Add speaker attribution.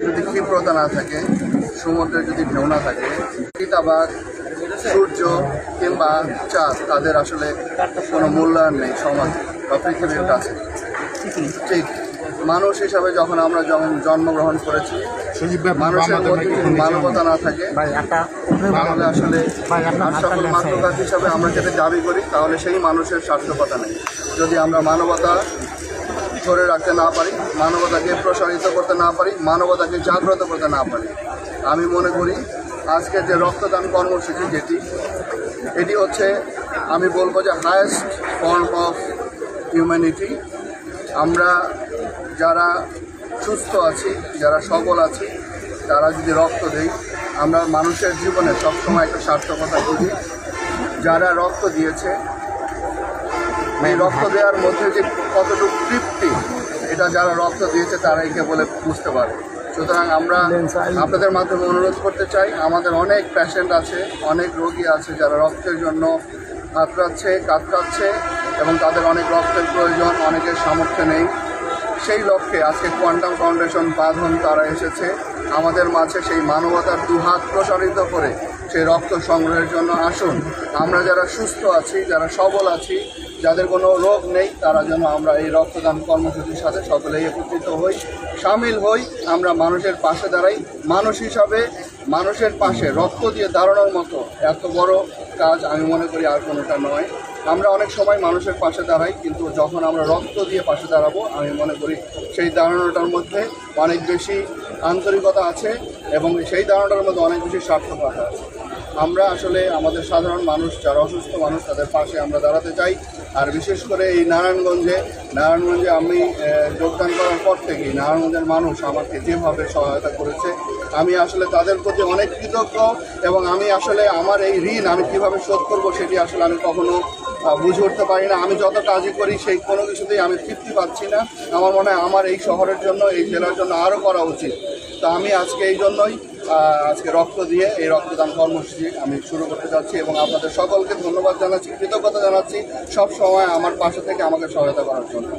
Speaker 1: যদি ক্ষিপ্রতা না থাকে সমুদ্রে যদি ঢেউ না থাকে চিতাবাঘ সূর্য কিংবা চাঁদ তাদের আসলে কোনো মূল্যায়ন নেই সমাজ বা পৃথিবীর কাছে। ঠিক। মানুষ হিসাবে যখন আমরা যখন জন্মগ্রহণ করেছি মানুষের মধ্যে মানবতা না থাকে তাহলে আসলে আর সকল মাত্রকাজ হিসাবে আমরা যেটা দাবি করি তাহলে সেই মানুষের সার্থকতা নেই। যদি আমরা মানবতা ধরে রাখতে না পারি, মানবতাকে প্রসারিত করতে না পারি, মানবতাকে জাগ্রত করতে না পারি। আমি মনে করি আজকে যে রক্তদান কর্মসূচি যেটি, এটি হচ্ছে আমি বলব যে হায়েস্ট ফর্ম অফ হিউম্যানিটি আমরা যারা সুস্থ আছি, যারা সবল আছি, তারা যদি রক্ত দেই, আমরা মানুষের জীবনে সবসময় একটা সার্থকতা খুঁজি। যারা রক্ত দিয়েছে এই রক্ত দেওয়ার মধ্যে যে কতটুকু তৃপ্তি, এটা যারা রক্ত দিয়েছে তারাই কেবলে বুঝতে পারে। সুতরাং আমরা আপনাদের মাধ্যমে অনুরোধ করতে চাই, আমাদের অনেক প্যাশেন্ট আছে, অনেক রোগী আছে যারা রক্তের জন্য কাতরাচ্ছে কাতরাচ্ছে এবং তাদের অনেক রক্তের প্রয়োজন, অনেকের সামর্থ্য নেই। সেই লক্ষ্যে আজকে কোয়ান্টাম ফাউন্ডেশন বাঁধন তারা এসেছে। আমাদের মাঝে সেই মানবতার দুহাত প্রসারিত করে সেই রক্ত সংগ্রহের জন্য আসুন। আমরা যারা সুস্থ আছি, যারা সবল আছি যাদের কোনো রোগ নেই, তারা যেন আমরা এই রক্তদান কর্মসূচির সাথে সকলেই একত্রিত হই, সামিল হই, আমরা মানুষের পাশে দাঁড়াই। মানুষ হিসাবে মানুষের পাশে রক্ত দিয়ে দাঁড়ানোর মতো এত বড় কাজ আমি মনে করি আর কোনোটা নয়। আমরা অনেক সময় মানুষের পাশে দাঁড়াই, কিন্তু যখন আমরা রক্ত দিয়ে পাশে দাঁড়াবো, আমি মনে করি সেই দাঁড়ানোটার মধ্যে অনেক বেশি আন্তরিকতা আছে। এবং সেই ধারণাটার মধ্যে অনেক বেশি সার্থকতা আছে। আমরা আসলে আমাদের সাধারণ মানুষ, যারা অসুস্থ মানুষ, তাদের পাশে আমরা দাঁড়াতে চাই। আর বিশেষ করে এই নারায়ণগঞ্জে নারায়ণগঞ্জে আমি যোগদান করার পর থেকেই নারায়ণগঞ্জের মানুষ আমাকে যেভাবে সহায়তা করেছে, আমি আসলে তাদের প্রতি অনেক কৃতজ্ঞ এবং আমি আসলে আমার এই ঋণ আমি কীভাবে শোধ করব সেটি আসলে আমি কখনো বুঝে উঠতে পারি না। আমি যত কাজই করি, সেই কোনো কিছুতেই আমি তৃপ্তি পাচ্ছি না। আমার মনে হয় আমার এই শহরের জন্য, এই জেলার জন্য আরও করা উচিত। তো আমি আজকে এই জন্যই আজকে রক্ত দিয়ে এই রক্তদান কর্মসূচি আমি শুরু করতে যাচ্ছি এবং আপনাদের সকলকে ধন্যবাদ জানাচ্ছি, কৃতজ্ঞতা জানাচ্ছি। সব সময় আমার পাশে থেকে আমাকে সহায়তা করার জন্য।